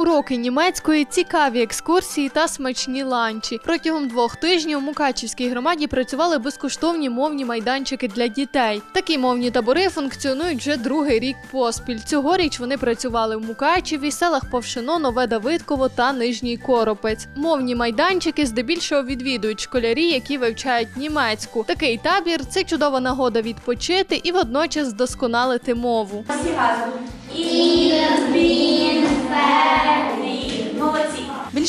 уроки німецької, цікаві екскурсії та смачні ланчі. Протягом двох тижнів у Мукачівській громаді працювали безкоштовні мовні майданчики для дітей. Такі мовні табори функціонують вже другий рік поспіль. Цьогоріч вони працювали в Мукачеві, селах Повшино, Нове Давидково та Нижній Коропець. Мовні майданчики здебільшого відвідують школярі, які вивчають німецьку. Такий табір це чудова нагода відпочити і водночас вдосконалити мову.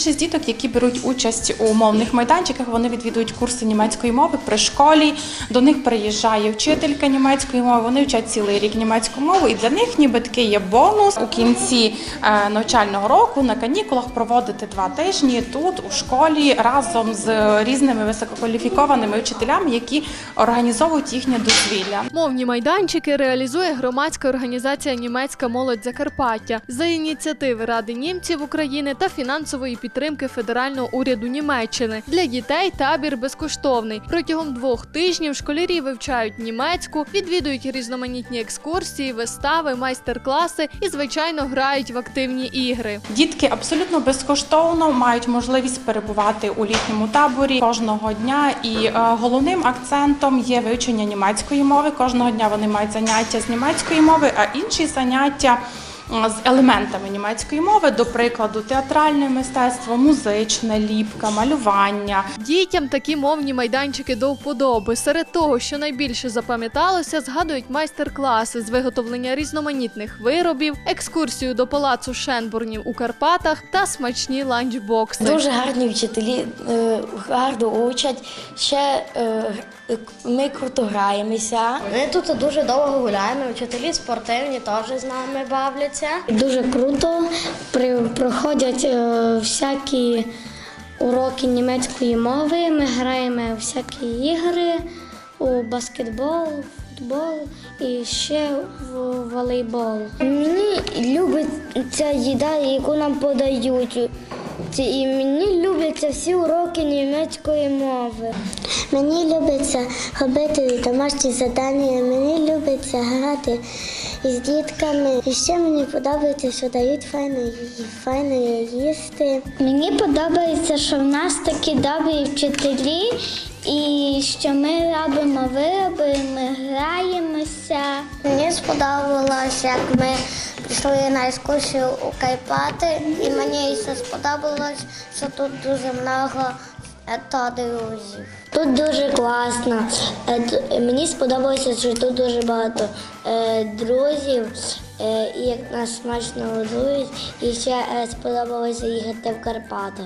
Більшість діток, які беруть участь у мовних майданчиках, вони відвідують курси німецької мови при школі. До них приїжджає вчителька німецької мови. Вони вчать цілий рік німецьку мову, і для них ніби такий є бонус у кінці е, навчального року на канікулах проводити два тижні тут у школі разом з різними висококваліфікованими вчителями, які організовують їхнє дозвілля. Мовні майданчики реалізує громадська організація Німецька молодь Закарпаття за ініціативи Ради німців України та фінансової підтримки федерального уряду Німеччини. Для дітей табір безкоштовний. Протягом двох тижнів школярі вивчають німецьку, відвідують різноманітні екскурсії, вистави, майстер-класи і, звичайно, грають в активні ігри. Дітки абсолютно безкоштовно мають можливість перебувати у літньому таборі кожного дня. І е, головним акцентом є вивчення німецької мови. Кожного дня вони мають заняття з німецької мови, а інші заняття. М, З елементами німецької мови, до прикладу, театральне мистецтво, музичне, ліпка, малювання. Дітям такі мовні майданчики до вподоби. Серед того, що найбільше запам'яталося, згадують майстер-класи з виготовлення різноманітних виробів, екскурсію до палацу Шенбурнів у Карпатах та смачні ланчбокси. Дуже гарні вчителі, е, гарно учать. Ще е, ми круто граємося. Ми тут дуже довго гуляємо, вчителі спортивні теж з нами бавляться. Дуже круто. Проходять е, всякі уроки німецької мови. Ми граємо всякі ігри у баскетбол, футбол і ще в волейбол. Мені любиться їда, яку нам подають. Ці- І мені любляться всі уроки німецької мови. Мені любиться робити домашні завдання, мені любиться грати із дітками. І ще мені подобається, що дають файно, файно їсти. Мені подобається, що в нас такі добрі вчителі, і що ми робимо вироби, ми граємося. Мені сподобалося, як ми пішли на екскурсію у Карпати, і мені ще сподобалось, що тут дуже багато ето друзів. Тут дуже класно. Е, Мені сподобалося, що тут дуже багато е, друзів, е, і як нас смачно годують. І ще е, сподобалося їхати в Карпати.